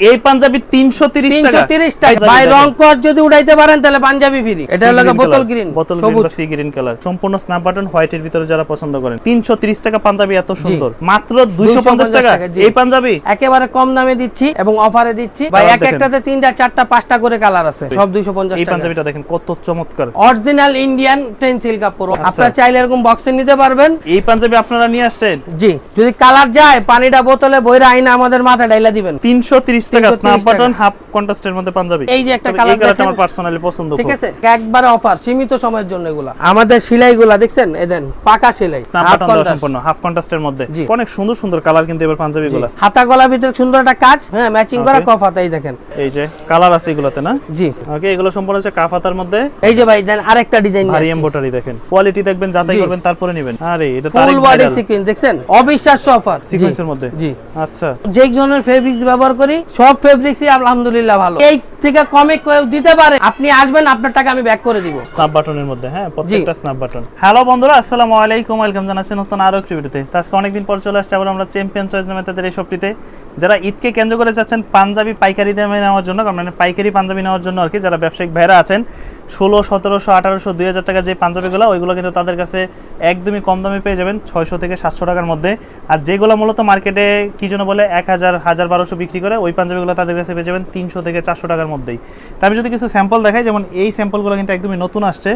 এই পাঞ্জাবি তিনশো তিরিশ টাকা। 330 টাকা। ভাই রং কর যদি উড়াইতে পারেন তাহলে পাঞ্জাবি ফ্রি এটা হলো বোতল গ্রিন বোতল সবুজ। সি গ্রিন কালার সম্পূর্ণ স্ন্যাপ বাটন হোয়াইটের ভিতরে যারা পছন্দ করেন। তিনশো তিরিশ টাকা পাঞ্জাবি এত সুন্দর। মাত্র দুইশো পঞ্চাশ 250 টাকা। এই পাঞ্জাবি? একেবারে কম দামে দিচ্ছি এবং অফারে দিচ্ছি। ভাই এক একটাতে তিনটা চারটা পাঁচটা করে কালার আছে। সব 250 এই পাঞ্জাবিটা দেখেন কত চমৎকার। অরিজিনাল ইন্ডিয়ান টেন্সিল কাপড়। আপনারা চাইলে এরকম বক্সে নিতে পারবেন। এই পাঞ্জাবি আপনারা নিয়ে আসছেন? জি। যদি কালার যায় পানিটা বোতলে বইরা আইনা আমাদের মাথা ডাইলা দিবেন। তিনশো ত্রিশ তিরিশ টাকা। স্ন্যাপ বাটন হাফ কন্ট্রাস্টের মধ্যে পাঞ্জাবি। এই যে একটা কালার দেখেন। আমার পার্সোনালি পছন্দ ঠিক আছে? একবারে অফার সীমিত সময়ের জন্য এগুলা। আমাদের সেলাইগুলা দেখছেন? এদেন পাকা সেলাই স্ন্যাপ বাটন সম্পূর্ণ হাফ কন্ট্রাস্টের মধ্যে। অনেক সুন্দর সুন্দর কালার কিন্তু এবার পাঞ্জাবি হাতা গলা ভিতরে সুন্দর একটা কাজ হ্যাঁ ম্যাচিং করা কফ হাতাই দেখেন। এই যে কালার আছে এগুলাতে না? জি। ওকে এগুলো সম্পূর্ণ হচ্ছে কাফাতার মধ্যে। এই যে ভাই দেন আরেকটা ডিজাইন ভারী এমব্রয়ডারি দেখেন। কোয়ালিটি দেখবেন যাচাই। করবেন তারপরে নেবেন। আরে এটা ফুল বডি সিকোয়েন্স দেখছেন? অবিশ্বাস্য অফার সিকোয়েন্সের মধ্যে। জি। আচ্ছা। যে ধরনের ফেব্রিক্স ব্যবহার করি সব ফেব্রিক্সই আলহামদুলিল্লাহ ভালো। এই থেকে কমে কেউ দিতে পারে। আপনি আসবেন আপনার টাকা আমি ব্যাক করে দিব। স্ন্যাপ বাটনের মধ্যে হ্যাঁ প্রত্যেকটা স্ন্যাপ বাটন হ্যালো বন্ধুরা আসসালামু আলাইকুম ওয়েলকাম জানাচ্ছি নতুন আরও একটি ভিডিওতে আজকে অনেকদিন পর চলে আসছে আবার আমরা চ্যাম্পিয়ন চয়েস নামে তাদের এই শপটিতে যারা ঈদকে কেন্দ্র করে যাচ্ছেন পাঞ্জাবি পাইকারি দামে নেওয়ার জন্য মানে পাইকারি পাঞ্জাবি নেওয়ার জন্য আর কি যারা ব্যবসায়িক ভাইরা আছেন ষোলো সতেরোশো আঠারোশো দুই হাজার টাকা যে পাঞ্জাবিগুলো ওইগুলো কিন্তু তাদের কাছে একদমই কম দামে পেয়ে যাবেন ছয়শো থেকে সাতশো টাকার মধ্যে। আর যেগুলো মূলত মার্কেটে কি জন্য বলে এক হাজার হাজার বারোশো বিক্রি করে ওই পাঞ্জাবিগুলো তাদের কাছে পেয়ে যাবেন তিনশো থেকে চারশো টাকার মধ্যেই। তা আমি যদি কিছু স্যাম্পল দেখাই যেমন এই স্যাম্পলগুলো কিন্তু একদমই নতুন আসছে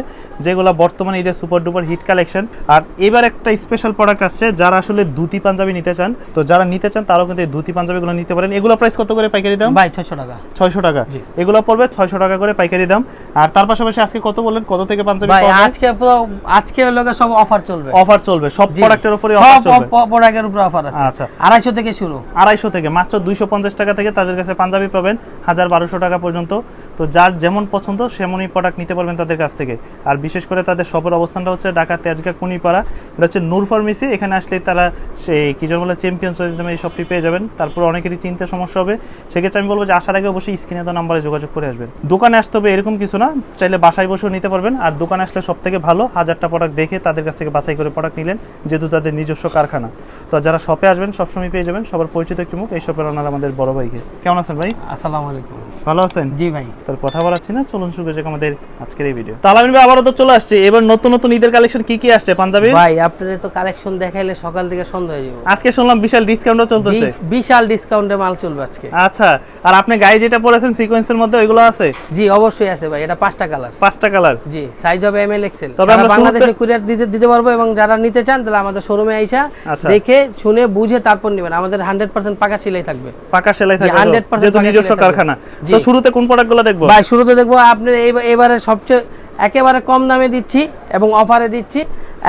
যেগুলো বর্তমানে এটা সুপার ডুপার হিট কালেকশন আর এবার একটা স্পেশাল প্রোডাক্ট আসছে যারা আসলে ধুতি পাঞ্জাবি নিতে চান তো যারা নিতে চান তারাও কিন্তু এই ধুতি পাঞ্জাবিগুলো নিতে পারেন। এগুলো প্রাইস কত করে পাইকারি দাম? ভাই ছয়শো টাকা। ছয়শো টাকা। এগুলো পড়বে ছয়শো টাকা করে পাইকারি দাম। আর তার পাশাপাশি আজকে কত বললেন? কত থেকে পাঞ্জাবি? আজকে আজকে গিয়ে সব অফার চলবে। অফার চলবে। সব। প্রোডাক্টের উপরে অফার চলবে। সব প্রোডাক্টের উপরে অফার আছে। আচ্ছা। আড়াইশো থেকে শুরু। আড়াইশো থেকে মাত্র দুইশো পঞ্চাশ টাকা থেকে তাদের কাছে পাঞ্জাবি পাবেন হাজার বারোশো টাকা পর্যন্ত। তো যার যেমন পছন্দ সেমনই প্রোডাক্ট নিতে পারবেন তাদের কাছ থেকে। আর বিশেষ করে তাদের শপের অবস্থানটা হচ্ছে ঢাকা তেজগা কুনিপাড়া। এটা হচ্ছে নূর ফার্মেসি এখানে আসলে তারা সেই কি বলে চ্যাম্পিয়ন চয়েস নামে এই শপটি পেয়ে যাবেন। তারপর অনেকেরই চিন্তা সমস্যা হবে। সেক্ষেত্রে আমি বলব যে আসার আগে অবশ্যই স্ক্রিনে তো নাম্বারে যোগাযোগ করে আসবেন। দোকানে আসতে হবে এরকম কিছু না চাইলে বাসায় বসেও নিতে পারবেন। আর দোকানে আসলে সব থেকে ভালো হাজারটা প্রোডাক্ট দেখে তাদের কাছ থেকে বাছাই করে প্রোডাক্ট নিলেন যেহেতু তাদের নিজস্ব কারখানা। তো যারা শপে আসবেন সবসময় পেয়ে যাবেন। সবার পরিচিত একটি মুখ এই শপের ওনার আমাদের বড় ভাইকে। কেমন আছেন ভাই? আসসালামু আলাইকুম। ভালো আছেন? জি ভাই। তার কথা বলাচ্ছি না চলুন শুরু করেছে আমাদের আজকের এই ভিডিও তালামিন ভাই আবারও তো চলে আসছে। এবার নতুন নতুন ঈদের কালেকশন কি কি আসছে পাঞ্জাবি ভাই আপনার তো কালেকশন দেখাইলে সকাল থেকে সন্ধ্যা হয়ে যাবে। আজকে শুনলাম বিশাল ডিসকাউন্টও চলতেছে। বিশাল ডিসকাউন্টে মাল চলবে আজকে। আচ্ছা আর আপনি গায়ে যেটা পরেছেন সিকোয়েন্সের মধ্যে ওইগুলো আছে? জি অবশ্যই আছে ভাই এটা পাঁচটা কালার পাঁচটা কালার জি সাইজ হবে এম এল এক্সেল তবে আমরা বাংলাদেশে কুরিয়ার দিতে দিতে পারব এবং যারা নিতে চান তাহলে আমাদের শোরুমে আইসা আচ্ছা। দেখে শুনে বুঝে তারপর নেবেন। আমাদের হান্ড্রেড পার্সেন্ট পাকা সেলাই থাকবে। পাকা সেলাই থাকবে। 100% যেহেতু নিজস্ব কারখানা। তো শুরুতে কোন প্রোডাক্টগুলো দেখব। ভাই শুরুতে দেখব আপনি এবারে সবচেয়ে একেবারে কম দামে দিচ্ছি এবং অফারে দিচ্ছি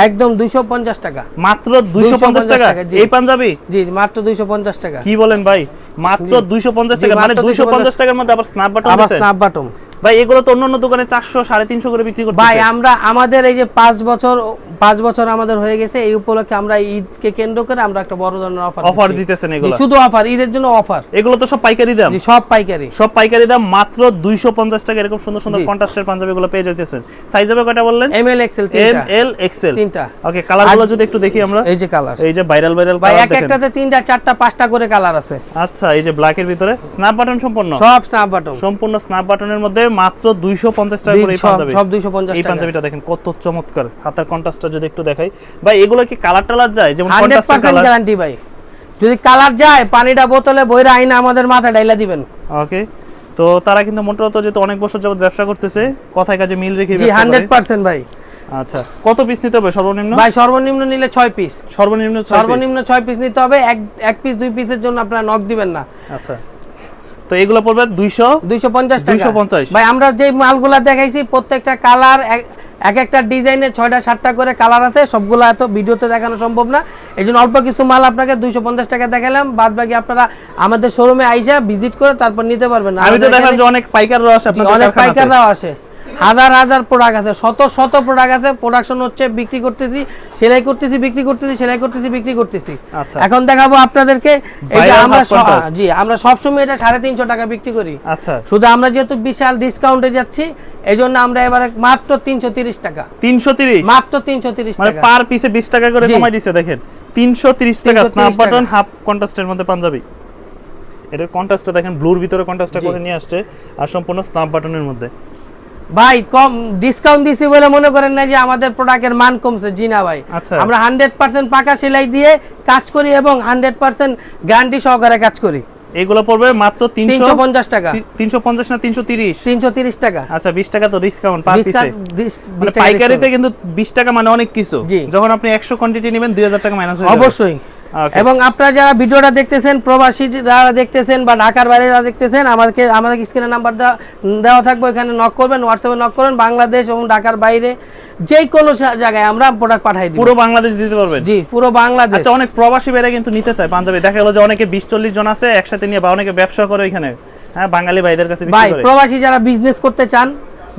একদম দুইশো পঞ্চাশ টাকা। মাত্র দুইশো পঞ্চাশ 250 টাকা? এই পাঞ্জাবি? জি মাত্র দুইশো পঞ্চাশ টাকা। কি বলেন ভাই? মাত্র দুইশো পঞ্চাশ জি, টাকা মানে দুইশো পঞ্চাশ 250 টাকার মধ্যে আবার স্ন্যাপ বাটন আবার স্ন্যাপ বাটন ভাই এগুলো তো অন্য দোকানে চারশো সাড়ে তিনশো করে বিক্রি করতে ভাই আমরা আমাদের এই যে পাঁচ বছর পাঁচ বছর আমাদের হয়ে গেছে এই উপলক্ষে আমরা ঈদকে কেন্দ্র করে আমরা একটা বড় ধরনের অফার অফার দিতেছেন এগুলো? শুধু অফার ঈদের জন্য অফার এগুলো তো সব পাইকারি দাম? জি সব পাইকারি। সব পাইকারি দাম মাত্র দুইশো পঞ্চাশ টাকা এরকম সুন্দর সুন্দর কন্ট্রাস্টের পাঞ্জাবি গুলো পেয়ে যাইতেছেন। সাইজ হবে কয়টা বললেন? M L XL M L XL তিনটা। ওকে কালারগুলো যদি একটু দেখি আমরা। এই যে কালার এই যে ভাইরাল ভাইরাল ভাই এক একটাতে তিনটা চারটা পাঁচটা করে কালার আছে। আচ্ছা এই যে ব্ল্যাক এর ভিতরে। স্ন্যাপ বাটন সম্পূর্ণ? সব স্ন্যাপ বাটন সম্পূর্ণ স্ন্যাপ বাটনের মধ্যে মাত্র দুইশো পঞ্চাশ টাকা করে এই সব পাঞ্জাবি। সব দুইশো পঞ্চাশ এই পাঞ্জাবিটা দেখেন কত চমৎকার। হাতার কন্ট্রাস্টটা যদি একটু দেখাই। ভাই এগুলো কি কালার টালার যায়? যেমন কন্ট্রাস্টের কালার গ্যারান্টি ভাই। যদি কালার যায় পানিটা বোতলে বইরা আইনা আমাদের মাথা ডাইলা দিবেন। ওকে তো তারা কিন্তু মোটামুটি যেহেতু অনেক বছর যাবত ব্যবসা করতেছে কথায় কাজে মিল রেখে জি ব্যবসা হান্ড্রেড করে। পার্সেন্ট ভাই। আচ্ছা কত পিস নিতে হবে সর্বনিম্ন? ভাই সর্বনিম্ন নিলে ছয় পিস সর্বনিম্ন সর্বনিম্ন ছয় পিস নিতে হবে এক এক পিস দুই পিসের জন্য আপনারা নক দিবেন না। আচ্ছা তো এগুলো পড়বে দুইশো? দুইশো পঞ্চাশ টাকা। 250 ভাই আমরা যে মালগুলা দেখাইছি প্রত্যেকটা কালার এক একটা ডিজাইনে ছয়টা সাতটা করে কালার আছে সবগুলো এত ভিডিওতে দেখানো সম্ভব না। এই জন্য অল্প কিছু মাল আপনাকে দুইশো পঞ্চাশ টাকা দেখালাম। বাদ বাকি আপনারা আমাদের শোরুমে আইসা ভিজিট করে তারপর নিতে পারবেন। আমি তো দেখলাম যে অনেক পাইকাররাও আসে অনেক। পাইকাররাও আসে। হাজার হাজার প্রোডাক্ট আছে শত শত প্রোডাক্ট আছে প্রোডাকশন হচ্ছে বিক্রি করতেছি সেলাই করতেছি বিক্রি করতেছি সেলাই করতেছি বিক্রি করতেছি। আচ্ছা। এখন দেখাবো আপনাদেরকে এই যে আমরা জি আমরা সবসময় এটা সাড়ে তিনশো টাকা বিক্রি করি। আচ্ছা। শুধু আমরা যেহেতু বিশাল ডিসকাউন্টে যাচ্ছি এই জন্য আমরা এবারে মাত্র তিনশো তিরিশ টাকা। তিনশো তিরিশ? মাত্র তিনশো তিরিশ মানে পার পিসে বিশ টাকা করে। কমাই দিছে দেখেন। তিনশো তিরিশ টাকা 330 স্ন্যাপ বাটন। হাফ কন্ট্রাস্টের মধ্যে পাঞ্জাবি। এটার কন্ট্রাস্টটা দেখেন ব্লুর ভিতরে কন্ট্রাস্টটা করে নিয়ে আসছে আর সম্পূর্ণ স্ন্যাপ বাটনের মধ্যে। ভাই কম ডিসকাউন্ট দিছি বলে মনে করেন না যে আমাদের প্রোডাক্টের মান কমছে। জি না ভাই। আচ্ছা। আমরা হান্ড্রেড পার্সেন্ট পাকা সেলাই দিয়ে কাজ করি এবং হান্ড্রেড পার্সেন্ট গ্যারান্টি সহকারে কাজ করি। এগুলো পড়বে মাত্র তিনশো তিনশো পঞ্চাশ টাকা। তিনশো পঞ্চাশ না তিনশো তিরিশ? তিনশো তিরিশ টাকা। আচ্ছা বিশ টাকা তো ডিসকাউন্ট পার পিসে মানে পাইকারিতে কিন্তু বিশ টাকা মানে অনেক কিছু। যখন আপনি একশো কোয়ান্টিটি নেবেন দুই হাজার টাকা মাইনাস হয়ে যাবে। অবশ্যই. এবং আপনারা যারা ভিডিওটা দেখতেছেন প্রবাসী যারা দেখতেছেন বা ঢাকার বাইরে যারা দেখতেছেন আমাদেরকে আমাদের স্ক্রিনে নাম্বার দেওয়া থাকবে এখানে নক করবেন হোয়াটসঅ্যাপে নক করবেন বাংলাদেশ এবং ঢাকার বাইরে যে কোনো জায়গায় আমরা প্রোডাক্ট পাঠাই দিই পুরো বাংলাদেশ দিতে পারবেন? জি পুরো বাংলাদেশ। আচ্ছা অনেক প্রবাসী বেড়ে কিন্তু নিতে চায় পাঞ্জাবি। দেখা গেলো যে অনেকে বিশ চল্লিশ জন আছে একসাথে নিয়ে বা অনেকে ব্যবসা করে এখানে হ্যাঁ বাঙালি ভাইদের কাছে ভাই প্রবাসী যারা বিজনেস করতে চান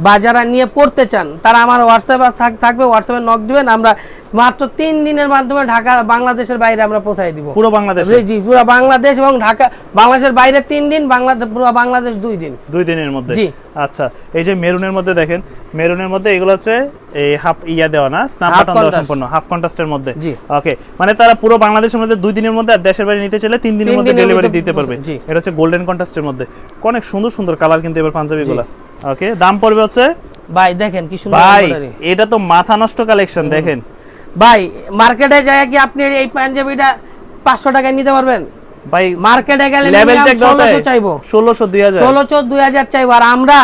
বা যারা নিয়ে পড়তে চান তারা আমার হোয়াটসঅ্যাপ থাকবে হোয়াটসঅ্যাপে নক দিবেন আমরা মাত্র তিন দিনের মাধ্যমে ঢাকা বাংলাদেশের বাইরে আমরা পৌঁছাই দিব। পুরো বাংলাদেশে? জি পুরো বাংলাদেশ এবং ঢাকা বাংলাদেশের বাইরে তিন দিন বাংলাদেশ পুরো বাংলাদেশ দুই দিন। দুই দিনের মধ্যে? জি। আচ্ছা এই যে মেরুনের মধ্যে দেখেন মেরুনের মধ্যে এগুলো হচ্ছে এই হাফ ইয়া দেওয়া না স্ন্যাপ বাটন দেওয়া সম্পূর্ণ হাফ কন্ট্রাস্টের মধ্যে? জি। ওকে মানে তারা পুরো বাংলাদেশের মধ্যে দুই দিনের মধ্যে আর দেশের বাইরে নিতে চাইলে তিন দিনের মধ্যে ডেলিভারি দিতে পারবে। জি। এটা হচ্ছে গোল্ডেন কন্ট্রাস্টের মধ্যে। অনেক সুন্দর সুন্দর কালার কিন্তু এবার পাঞ্জাবিগুলো। ওকে দাম পড়বে হচ্ছে? ভাই দেখেন কি সুন্দর ভাই এটা তো মাথা নষ্ট কালেকশন দেখেন। ভাই মার্কেটে যায় কি আপনি এই পাঞ্জাবিটা পাঁচশো টাকায় নিতে পারবেন? ভাই মার্কেটে গেলে লেভেল দাও ষোলোশো চাইব। ষোলোশো দুই হাজার। ষোলোশো দুই হাজার চাইব। আর আমরা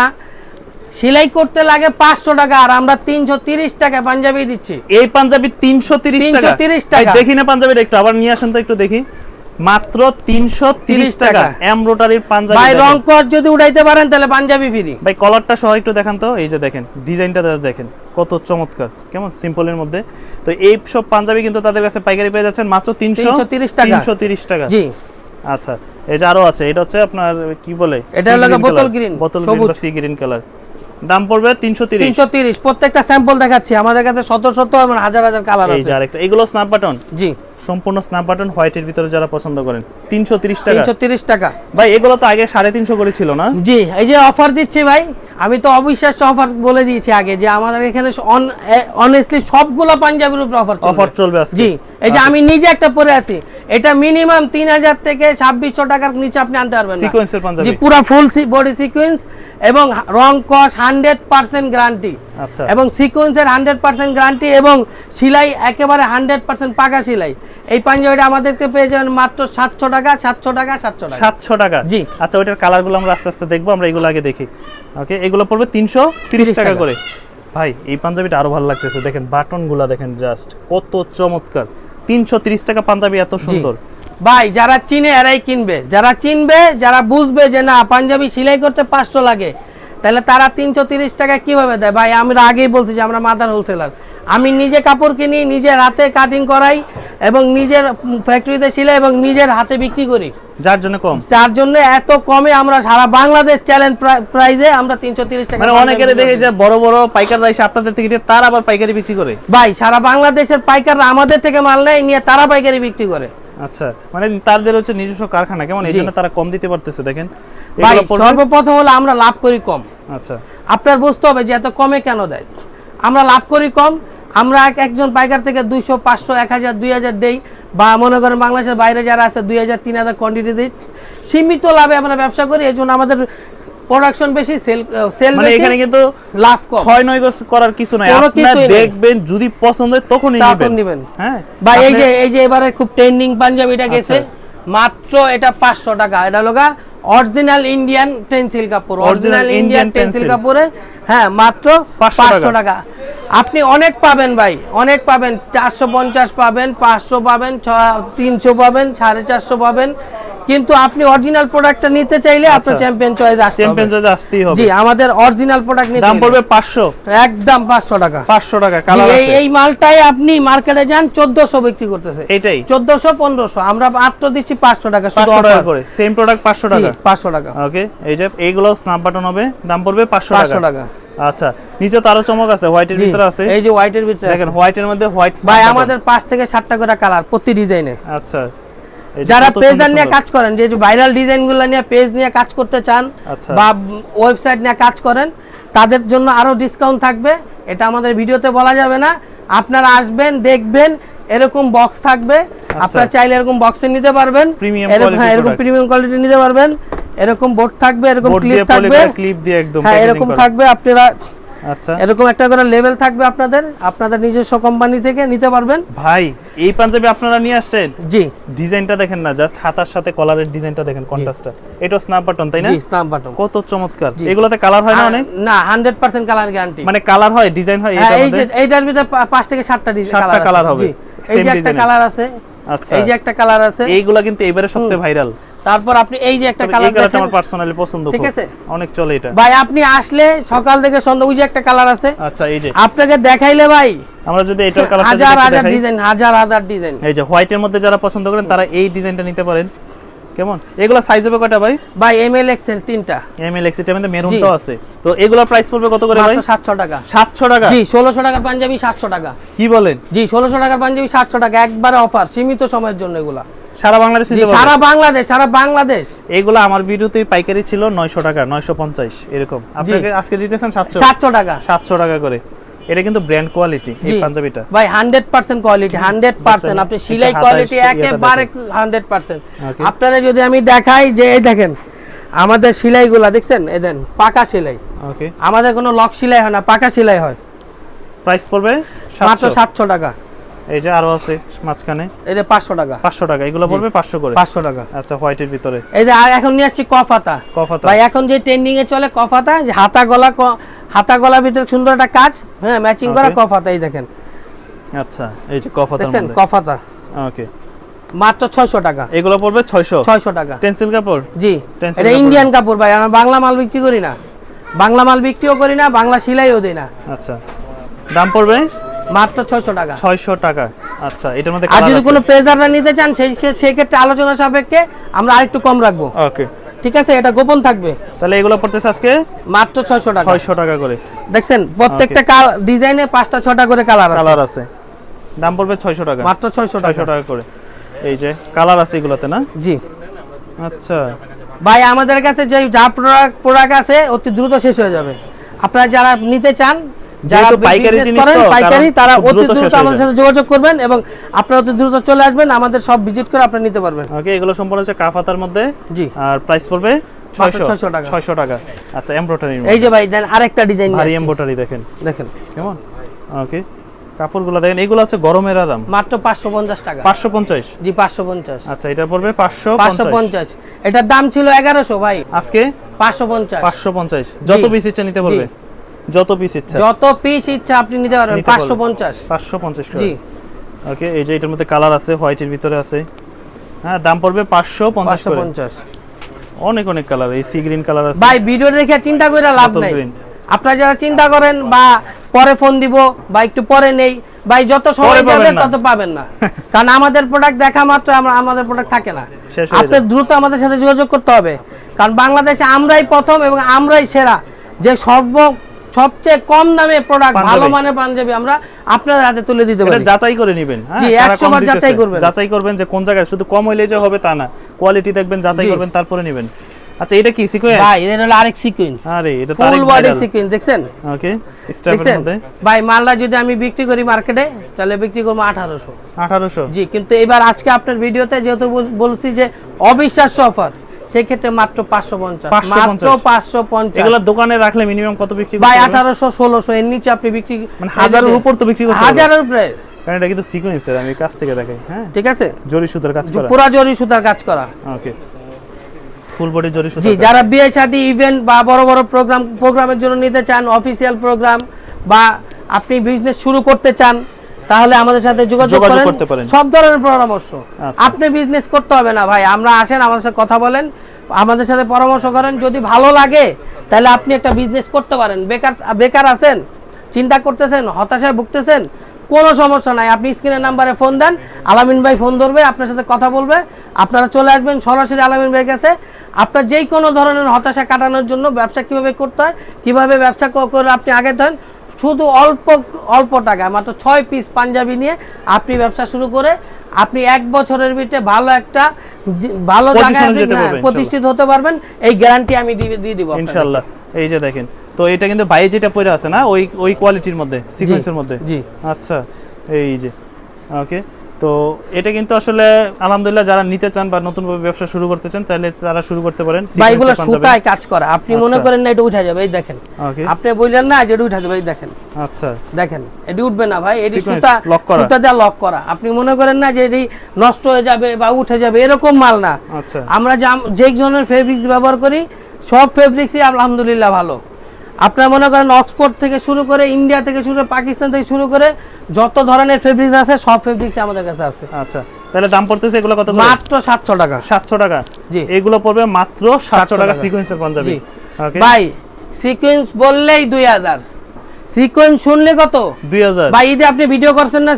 সেলাই করতে লাগে পাঁচশো টাকা আর আমরা তিনশো তিরিশ টাকা পাঞ্জাবি দিচ্ছি। এই পাঞ্জাবি তিনশো তিরিশ টাকা। 330 ভাই, টাকা। দেখি না পাঞ্জাবিটা একটু আবার নিয়ে আসেন তো একটু দেখি। মাত্র তিনশো তিরিশ টাকা। টাকা। এমব্রয়ডারির পাঞ্জাবি ভাই। রং কর যদি উঠাইতে পারেন তাহলে পাঞ্জাবি ফ্রি ভাই কলারটা সহ একটু দেখান তো। এই যে দেখেন ডিজাইনটা দেখেন কত চমৎকার। কেমন সিম্পলের মধ্যে। তো এই সব পাঞ্জাবি কিন্তু তাদের কাছে পাইকারি পেয়ে যাচ্ছেন মাত্র তিনশো 330 টাকা। তিনশো তিরিশ টাকা। জি। আচ্ছা এই যে আরও আছে এটা হচ্ছে আপনার কি বলে? এটা হলো বোতল green, বোতল গ্রিন সবুজ। সি গ্রিন কালার দাম পড়বে তিনশো তিরিশ। তিনশো তিরিশ প্রত্যেকটা স্যাম্পল দেখাচ্ছি। আমাদের কাছে শত শত এবং হাজার হাজার কালার এই আছে। যে আরেকটা। এগুলো স্ন্যাপ বাটন জি। সম্পূর্ণ স্ন্যাপ বাটন হোয়াইটের ভিতরে যারা পছন্দ করেন। তিনশো তিরিশ টাকা। তিনশো তিরিশ টাকা। ভাই এগুলো তো আগে সাড়ে তিনশো করে ছিল না? জি এই যে অফার দিচ্ছি ভাই আমি তো অবিশ্বাস্য অফার বলে দিয়েছি আগে যে আমাদের এখানে অনেস্টলি সবগুলো পাঞ্জাবির উপর অফার অফার চলবে আজকে। জি এই যে আমি নিজে একটা পরে আছি। এটা মিনিমাম তিন হাজার থেকে ছাব্বিশশো টাকার নিচে আপনি আনতে পারবেন না। সিকোয়েন্সের পাঞ্জাবি। জি পুরো ফুল বডি সিকোয়েন্স এবং রং কস হান্ড্রেড পার্সেন্ট গ্যারান্টি আচ্ছা এবং সিকোয়েন্সের হান্ড্রেড পার্সেন্ট গ্যারান্টি এবং সেলাই একেবারে হান্ড্রেড পার্সেন্ট পাকা সেলাই। এই পাঞ্জাবিটা আমাদেরকে পেয়ে যাবেন মাত্র সাতশো টাকা সাতশো টাকা সাতশো টাকা। সাতশো টাকা? জি। আচ্ছা ওইটার কালারগুলো আমরা আস্তে আস্তে দেখব আমরা এগুলো আগে দেখি। ওকে এগুলো পড়বে তিনশো তিরিশ টাকা টাকা। করে। ভাই এই পাঞ্জাবিটা আরও ভালো লাগতেছে। দেখেন বাটনগুলো দেখেন জাস্ট কত চমৎকার। তিনশো তিরিশ টাকা পাঞ্জাবি এত সুন্দর। ভাই যারা চিনে এরাই কিনবে। যারা চিনবে যারা বুঝবে যে না পাঞ্জাবি সেলাই করতে পাঁচশো লাগে। তাহলে তারা তিনশো তিরিশ টাকা কীভাবে দেয়? ভাই আমরা আগেই বলছি যে আমরা মাদার হোলসেলার। আমি নিজে কাপড় কিনি নিজে রাতে কাটিং করাই এবং নিজের ফ্যাক্টরিতে সিলাই এবং নিজের হাতে বিক্রি করি। যার জন্য কম? যার জন্য এত কমে আমরা সারা বাংলাদেশ চ্যালেঞ্জ প্রাইজে আমরা তিনশো তিরিশ টাকা মানে অনেকের দেখে যে বড় বড় পাইকার এসে আপনাদের থেকে নিয়ে তারা আবার পাইকারি বিক্রি করে। ভাই সারা বাংলাদেশের পাইকাররা আমাদের থেকে মাল নেয় নিয়ে তারা পাইকারি বিক্রি করে। আচ্ছা মানে তাদের হচ্ছে নিজস্ব কারখানা কেমন? এই জন্য তারা কম দিতে পারতেছে দেখেন। ভাই সর্বপ্রথম হলো আমরা লাভ করি কম। আচ্ছা। আপনার বুঝতে হবে যে এত কমে কেন দেয়? আমরা লাভ করি কম আমরা এক একজন পাইকার থেকে দুইশো পাঁচশো এক হাজার দুই হাজার দেই বা মনে করেন বাংলাদেশের বাইরে যারা আছে দুই হাজার তিন হাজার কোয়ান্টিটি দিই। সীমিত লাভে আমরা ব্যবসা করি এই জন্য আমাদের প্রোডাকশন বেশি সেল সেল মানে এখানে কিন্তু লাভ কম। ছয় নয় গজ করার কিছু নাই। আপনার নেই। দেখবেন যদি পছন্দ হয় তখনই তখন নেবেন। নিবেন। হ্যাঁ? বা এই যে এই যে এবারে খুব ট্রেন্ডিং পাঞ্জাবিটা গেছে আচ্ছা। মাত্র এটা পাঁচশো টাকা। এটা লোকা অরিজিনাল ইন্ডিয়ান টেন্সিল কাপড়। Original Indian Tencel. কাপড়ে হ্যাঁ মাত্র 500 পাঁচশো টাকা। আপনি অনেক পাবেন ভাই অনেক পাবেন। চারশো পঞ্চাশ পাবেন পাঁচশো পাবেন তিনশো পাবেন সাড়ে চারশো পাবেন। কিন্তু আপনি অরিজিনাল প্রোডাক্টটা নিতে চাইলে আপনার। চ্যাম্পিয়ন চয়েস আসতে চ্যাম্পিয়ন যদি আসতেই হবে। জি আমাদের অরিজিনাল প্রোডাক্ট নিতে দাম পড়বে পাঁচশো। একদম পাঁচশো টাকা। পাঁচশো টাকা জি, কালার এই এই মালটাই আপনি মার্কেটে যান চোদ্দশো বিক্রি করতেছে। এটাই চোদ্দশো পনেরোশো। আমরা মাত্র দিচ্ছি পাঁচশো টাকা শুধু টাকা করে। সেম প্রোডাক্ট পাঁচশো জি, টাকা। পাঁচশো টাকা। ওকে এই যে এইগুলো স্ন্যাপ বাটন হবে। দাম পড়বে পাঁচশো পাঁচশো টাকা। টাকা। আচ্ছা নিচে তো আরও চমক আছে হোয়াইটের ভিতরে আছে। এই যে হোয়াইটের ভিতরে দেখেন হোয়াইটের মধ্যে হোয়াইট ভাই আমাদের পাঁচ থেকে সাতটা করে কালার প্রতি ডিজাইনে আচ্ছা যারা পেজ নিয়ে কাজ করেন যে ভাইরাল ডিজাইনগুলো নিয়ে পেজ নিয়ে কাজ করতে চান আচ্ছা। বা ওয়েবসাইট নিয়ে কাজ করেন তাদের জন্য আরও ডিসকাউন্ট থাকবে। এটা আমাদের ভিডিওতে বলা যাবে না। আপনারা আসবেন দেখবেন এরকম বক্স থাকবে। আপনারা চাইলে এরকম বক্সে নিতে পারবেন। Premium এরকম- হ্যাঁ এরকম প্রিমিয়াম কোয়ালিটি নিতে পারবেন। এরকম বোর্ড থাকবে এরকম ক্লিপ থাকবে। ক্লিপ দিয়ে একদম হ্যাঁ এরকম থাকবে আপনারা আচ্ছা। এরকম একটা করে লেভেল থাকবে আপনাদের আপনাদের নিজস্ব কোম্পানি থেকে নিতে পারবেন। ভাই এই পাঞ্জাবি আপনারা নিয়ে আসছেন? জি। ডিজাইনটা দেখেন না জাস্ট হাতার সাথে কলারের ডিজাইনটা দেখেন কন্ট্রাস্টটা এটা স্ন্যাপ বাটন তাই না? জি স্ন্যাপ বাটন কত চমৎকার। এগুলোতে কালার হয় না অনেক? না হান্ড্রেড পার্সেন্ট কালার গ্যারান্টি মানে কালার হয় ডিজাইন হয় হ্যাঁ এটার এই যে এইটার ভিতরে পা- পাঁচ থেকে সাতটা ডিজাইন সাতটা colour হবে। এই যে একটা কালার আছে। আচ্ছা। এই যে একটা কালার আছে। এইগুলা কিন্তু এবারে সবচেয়ে ভাইরাল তারপর আপনি এই যে একটা কালার দেখেন। আমার পার্সোনালি পছন্দ ঠিক আছে? অনেক চলে এটা। ভাই আপনি আসলে সকাল থেকে সন্ধ্যা ওই যে একটা কালার আছে। আচ্ছা এই যে। আপনাকে দেখাইলে ভাই আমরা যদি এটার কালারটা হাজার হাজার ডিজাইন হাজার হাজার ডিজাইন এই যে হোয়াইটের মধ্যে যারা পছন্দ করেন তারা এই ডিজাইনটা নিতে পারেন। কেমন? এগুলা সাইজ হবে কয়টা ভাই? ভাই এম এল এক্সেল তিনটা। এম এল এক্স এটার মধ্যে মেরুনটাও আছে। তো এগুলা প্রাইস পড়বে কত করে ভাই? মাত্র সাতশো টাকা। 700 টাকা? জি ষোলোশো টাকার পাঞ্জাবি সাতশো টাকা। কি বলেন? জি ষোলোশো টাকার পাঞ্জাবি সাতশো টাকা একবারে অফার সীমিত সময়ের জন্য এগুলা। সারা বাংলাদেশে? সারা বাংলাদেশ সারা বাংলাদেশ। এগুলো আমার ভিডিওতে পাইকারি ছিল 900 টাকা 950 এরকম। আপনাকে আজকে দিতেছেন 700 সাতশো টাকা। 700 টাকা করে। এটা কিন্তু ব্র্যান্ড কোয়ালিটি এই পাঞ্জাবিটা। ভাই hundred percent quality hundred percent আপনি এটা সিলাই কোয়ালিটি একেবারে হান্ড্রেড পার্সেন্ট Okay. আপনারা যদি আমি দেখাই যে এই দেখেন আমাদের সেলাইগুলা দেখছেন? এই দেন পাকা সেলাই। ওকে আমাদের কোনো লক সেলাই হয় না পাকা সেলাই হয়। প্রাইস পড়বে মাত্র 700 সাতশো টাকা। এই যে আরও আছে মাঝখানে। এই যে পাঁচশো টাকা। 500 টাকা এগুলো পড়বে 500 করে। পাঁচশো টাকা। আচ্ছা হোয়াইটের ভিতরে। এই যে আর এখন নিয়ে আসছি কফাতা কফাতা। ভাই এখন যে ট্রেন্ডিং এ চলে কফাতা যে হাতা গলা হাতা গলা ভিতরে সুন্দর একটা কাজ হ্যাঁ ম্যাচিং করা কফাতা এই দেখেন। আচ্ছা এই যে কফাতার দেখছেন? মধ্যে। কফাতা ওকে মাত্র ছয়শো টাকা। এগুলো পড়বে 600 ছয়শো টাকা। টেন্সিল কাপড়? জি। এটা ইন্ডিয়ান কাপড় ভাই আমরা বাংলা মাল বিক্রি করি না। বাংলা মাল বিক্রিও করি না বাংলা সেলাইও দেই না। আচ্ছা। দাম পড়বে? মাত্র ছয়শো টাকা। 600 টাকা। আচ্ছা এটার মধ্যে আর যদি কোনো পেজাররা নিতে চান সেই সেই ক্ষেত্রে আলোচনা সাপেক্ষে আমরা আরেকটু কম রাখব। ওকে। ঠিক আছে? এটা গোপন থাকবে। তাহলে এগুলো পড়তেছে আজকে? মাত্র ছয়শো টাকা। 600 টাকা করে। দেখছেন প্রত্যেকটা ডিজাইনে পাঁচটা ছটা করে কালার আছে। কালার আছে। দাম পড়বে 600 টাকা। মাত্র ছয়শো টাকা। 600 টাকা করে। এই যে কালার আছে এগুলোতে না? জি। আচ্ছা। ভাই আমাদের কাছে যে যা প্রোডাক্ট প্রোডাক্ট আছে অতি দ্রুত শেষ হয়ে যাবে। আপনারা যারা নিতে চান যারা পাইকারি জিনিস পাইকারি তারা অতি দ্রুত শেষ দ্রুত আমাদের সাথে যোগাযোগ করবেন এবং আপনারা অতি দ্রুত চলে আসবেন আমাদের সব ভিজিট করে আপনারা নিতে পারবেন। ওকে এগুলো সম্পূর্ণ হচ্ছে কাফাতার মধ্যে। জি। আর প্রাইস পড়বে 600 600 টাকা। 600 টাকা। আচ্ছা এমব্রয়ডারি এই যে ভাই দেন আরেকটা ডিজাইন ভারী এমব্রয়ডারি দেখেন। দেখেন। কেমন? ওকে কাপড়গুলো দেখেন এগুলো হচ্ছে গরমের আরাম। মাত্র পাঁচশো পঞ্চাশ টাকা। 550 জি পাঁচশো পঞ্চাশ। আচ্ছা এটা পড়বে পাঁচশো 550 পঞ্চাশ। এটার দাম ছিল এগারোশো ভাই। আজকে? পাঁচশো পঞ্চাশ। 550 যত। পিস ইচ্ছা নিতে পারবে। যত পিস ইচ্ছা। যত পিস ইচ্ছা আপনি নিতে পারবেন নিতে পাঁচশো পারবে। পঞ্চাশ 550 টাকা জি। ওকে এই যে এটার মধ্যে কালার আছে হোয়াইটের ভিতরে আছে। হ্যাঁ দাম পড়বে 550 পাঁচশো করে। পঞ্চাশ। অনেক অনেক কালার এই সি গ্রিন কালার আছে। ভাই ভিডিও দেখে চিন্তা করে লাভ নাই। আপনারা যারা চিন্তা করেন বা পরে ফোন দিব বা একটু পরে নেই ভাই যত সময় যাবে তত পাবেন না। কারণ আমাদের প্রোডাক্ট দেখা মাত্র আমরা আমাদের প্রোডাক্ট থাকে না। আপনি দ্রুত আমাদের সাথে যোগাযোগ করতে হবে। কারণ বাংলাদেশে আমরাই প্রথম এবং আমরাই সেরা। যে সর্ব সবচেয়ে কম দামে প্রোডাক্ট ভালো মানের পাঞ্জাবি আমরা আপনাদের হাতে তুলে দিতে এটা পারি। যাচাই করে নেবেন হ্যাঁ? জি, কারা 100 বার যাচাই করবেন। যাচাই করবেন যে কোন জায়গায় শুধু কম হইলে যে হবে তা না। কোয়ালিটি দেখবেন যাচাই করবেন তারপরে নেবেন। আচ্ছা এটা কি সিকোয়েন্স ভাই এদের হলো আরেক সিকোয়েন্স আরে এটা ফুল বডি সিকোয়েন্স দেখছেন? ওকে দেখছেন? মধ্যে। ভাই মালটা যদি আমি বিক্রি করি মার্কেটে তাহলে বিক্রি করব আঠারোশো। 1800 জি কিন্তু এবার আজকে আপনার ভিডিওতে যেহেতু বলছি যে অবিশ্বাস্য অফার সেই ক্ষেত্রে মাত্র পাঁচশো পঞ্চাশ। 550 মাত্র পাঁচশো পঞ্চাশ। এগুলো দোকানে রাখলে মিনিমাম কত বিক্রি ভাই করতে হবে? আঠারোশো ষোলোশো এর নিচে আপনি বিক্রি মানে হাজারের উপর তো বিক্রি করতে হাজারের উপরে। কারণ এটা কিন্তু সিকোয়েন্সের আমি কাছ থেকে দেখাই হ্যাঁ? ঠিক আছে? জরি সুতার কাজ করা। পুরা জরি সুতার কাজ করা। ওকে ফুল বডি জরি সুতা জি যারা বিয়ে শাদী ইভেন্ট বা বড় বড় প্রোগ্রাম প্রোগ্রামের জন্য নিতে চান অফিসিয়াল প্রোগ্রাম বা আপনি বিজনেস শুরু করতে চান তাহলে আমাদের সাথে যোগাযোগ করেন। করতে পারেন। সব ধরনের পরামর্শ। আচ্ছা। আপনি বিজনেস করতে হবে না ভাই আমরা আসেন আমাদের সাথে কথা বলেন আমাদের সাথে পরামর্শ করেন। যদি ভালো লাগে তাহলে আপনি একটা বিজনেস করতে পারেন। বেকার বেকার আছেন চিন্তা করতেছেন হতাশায় ভুগতেছেন কোনো সমস্যা নাই। আপনি স্ক্রিনের নাম্বারে ফোন দেন আলামিন ভাই ফোন ধরবে আপনার সাথে কথা বলবে। আপনারা চলে আসবেন সরাসরি আলামিন ভাইয়ের কাছে। আপনার যেই কোনো ধরনের হতাশা কাটানোর জন্য ব্যবসা কীভাবে করতে হয় কীভাবে ব্যবসা করে আপনি আগে দেন শুধু অল্প অল্প টাকা মাত্র ছয় পিস পাঞ্জাবি নিয়ে আপনি ব্যবসা শুরু করে আপনি এক বছরের ভিতরে ভালো একটা ভালো জায়গায় প্রতিষ্ঠিত হতে পারবেন। এই গ্যারান্টি আমি দিয়ে দিব ইনশাল্লাহ। ইনশাআল্লাহ এই যে দেখেন তো এটা কিন্তু বাইরে যেটা পরে আছে না ওই ওই কোয়ালিটির মধ্যে সিকোয়েন্সের মধ্যে? জি। আচ্ছা এই যে ওকে তো এটা কিন্তু আসলে আলহামদুলিল্লাহ যারা নিতে চান বা নতুনভাবে ব্যবসা শুরু করতে চান তাহলে তারা শুরু করতে পারেন। ভাই এগুলো সুতায় কাজ করা। আপনি মনে আচ্ছা। করেন না এটা উঠে যাবে এই দেখেন। আপনি বললেন না যে এটা উঠে যাবে এই দেখেন। আচ্ছা। দেখেন এটি উঠবে না ভাই এটি সুতা করা। সুতা দিয়ে লক করা। আপনি মনে করেন না যে এটি নষ্ট হয়ে যাবে বা উঠে যাবে এরকম মাল না। আচ্ছা। আমরা যা- যে ধরনের ফেব্রিক্স ব্যবহার করি সব ফেব্রিক্সই আলহামদুলিল্লাহ ভালো। আপনার মনে করেন অক্সফোর্ড থেকে শুরু করে ইন্ডিয়া থেকে শুরু করে পাকিস্তান থেকে শুরু করে যত ধরনের ফেব্রিক্স আছে সব ফেব্রিক্স আমাদের কাছে আছে। আচ্ছা তাহলে দাম পড়তেছে এগুলো কত মাত্র সাতশো টাকা। সাতশো টাকা? জি। এগুলো পড়বে মাত্র সাতশো 700 টাকা। সিকোয়েন্সের পাঞ্জাবি। ওকে ভাই সিকোয়েন্স বললেই দুই হাজার। সিকোয়েন্স শুনলে কত? দুই হাজার। ভাই ঈদে আপনি ভিডিও করছেন না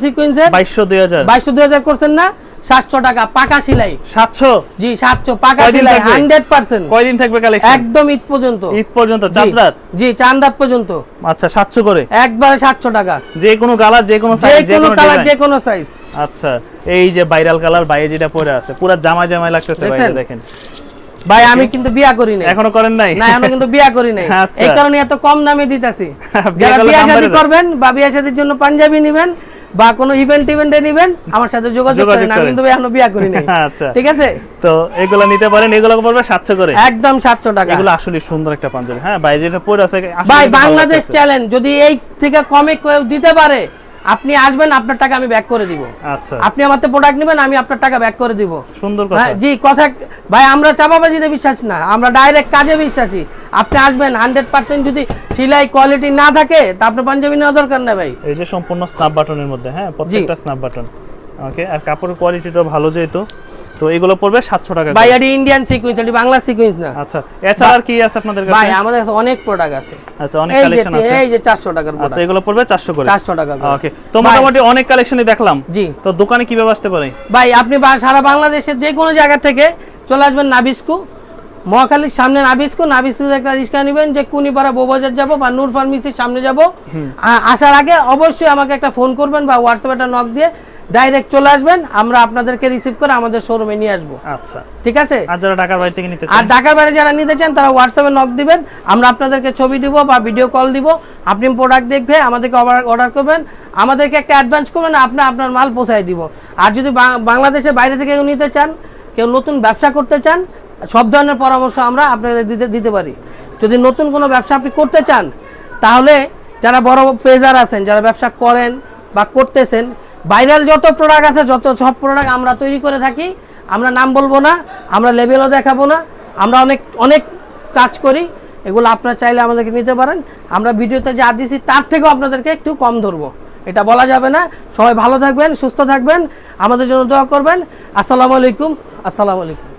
দুই হাজার। বাইশশো দুই হাজার করছেন না? সাতশো টাকা পাকা সিলাই। সাতশো? জি সাতশো পাকা কয়দিন সিলাই থাকবে? Hundred percent. কয়দিন থাকবে কালেকশন একদম ঈদ পর্যন্ত। ঈদ পর্যন্ত জি, পর্যন্ত। আচ্ছা সাতশো করে? একবারে সাতশো টাকা। যে কোনো কালার যে কোনো সাইজ যে কোনো কালার যে কোনো সাইজ আচ্ছা এই যে ভাইরাল কালার বাইরে যেটা পরে আছে পুরো জামাই জামাই লাগতেছে ভাই দেখেন। ভাই আমি কিন্তু বিয়া করি নাই। এখনও করেন নাই? না আমি কিন্তু বিয়া করি নাই। আচ্ছা। এই কারণে এত কম দামে দিতেছি। যারা বিয়া শাদী করবেন বা বিয়া শাদীর জন্য পাঞ্জাবি নেবেন বা কোনো ইভেন্ট টিভেন্টে নেবেন আমার সাথে যোগাযোগ করেন আমি কিন্তু এখনও বিয়া করি নাই আচ্ছা। ঠিক আছে? তো এগুলো নিতে পারেন এগুলো পড়বে সাতশো করে। একদম সাতশো টাকা। এগুলো আসলে সুন্দর একটা পাঞ্জাবি। হ্যাঁ ভাই যেটা পড়ে আছে ভাই বাংলাদেশ চ্যালেঞ্জ যদি এই থেকে কমে কেউ দিতে পারে আপনি আসবেন আপনার টাকা আমি ব্যাক করে দিব। আচ্ছা। আপনি আমার তো প্রোডাক্ট নেবেন আমি আপনার টাকা ব্যাক করে দিব। সুন্দর কথা। হ্যাঁ জি কথা ভাই আমরা চাপাবাজিতে বিশ্বাস না আমরা ডাইরেক্ট কাজে বিশ্বাসী। আপনি আসবেন হান্ড্রেড পার্সেন্ট যদি সিলাই কোয়ালিটি না থাকে তা আপনার পাঞ্জাবি নেওয়া দরকার না ভাই। এই যে সম্পূর্ণ স্ন্যাপ বাটনের মধ্যে হ্যাঁ প্রত্যেকটা স্ন্যাপ বাটন ওকে আর কাপড়ের কোয়ালিটিটা ভালো যেহেতু তো এগুলো পড়বে সাতশো টাকা ভাই। এটি ইন্ডিয়ান সিকুয়েন্স এটি বাংলা সিকুয়েন্স না। আচ্ছা এছাড়া আর কি আছে আপনাদের ভাই আমাদের কাছে অনেক প্রোডাক্ট আছে। আচ্ছা অনেক কালেকশন আছে। এই যে চারশো টাকার আচ্ছা এগুলো পড়বে চারশো করে। চারশো টাকা ওকে তো মোটামুটি অনেক কালেকশনই দেখলাম। জি। তো দোকানে কীভাবে আসতে পারে? ভাই আপনি সারা বাংলাদেশের যে কোনো জায়গা থেকে চলে আসবেন নাবিস্কু। মহাখালীর সামনে নাবিস্কু। নাবিস্কু একটা রিক্সা নেবেন যে কুনিপাড়া বৌবাজার যাব বা নূর ফার্মেসির সামনে যাব। আসার আগে অবশ্যই আমাকে একটা ফোন করবেন বা হোয়াটসঅ্যাপে একটা নক দিয়ে ডাইরেক্ট চলে আসবেন আমরা আপনাদেরকে রিসিভ করে আমাদের শোরুমে নিয়ে আসব। আচ্ছা। ঠিক আছে? আর যারা ঢাকার বাড়ি থেকে নিতে আর ঢাকার বাইরে যারা নিতে চান তারা হোয়াটসঅ্যাপে নক দিবেন আমরা আপনাদেরকে ছবি দিব বা ভিডিও কল দিব। আপনি প্রোডাক্ট দেখবে আমাদেরকে অর্ডার করবেন। আমাদেরকে একটা অ্যাডভান্স করবেন আপনি আপনার মাল পৌঁছায় দিব। আর যদি বাংলাদেশের বাইরে থেকে কেউ নিতে চান কেউ নতুন ব্যবসা করতে চান সব ধরনের পরামর্শ আমরা আপনাদের দিতে দিতে পারি। যদি নতুন কোনো ব্যবসা আপনি করতে চান তাহলে যারা বড় পেজার আছেন যারা ব্যবসা করেন বা করতেছেন ভাইরাল যত প্রোডাক্ট আছে, যত সব প্রোডাক্ট আমরা তৈরি করে থাকি, আমরা নাম বলব না, আমরা লেভেলও দেখাবো না, আমরা অনেক অনেক কাজ করি, এগুলো আপনারা চাইলে আমাদেরকে নিতে পারেন। আমরা ভিডিওতে যা দিছি, তার থেকেও আপনাদেরকে একটু কম ধরবো। এটা বলা যাবে না। সবাই ভালো থাকবেন, সুস্থ থাকবেন। আমাদের জন্য দোয়া করবেন। আসসালামু আলাইকুম। আসসালামু আলাইকুম।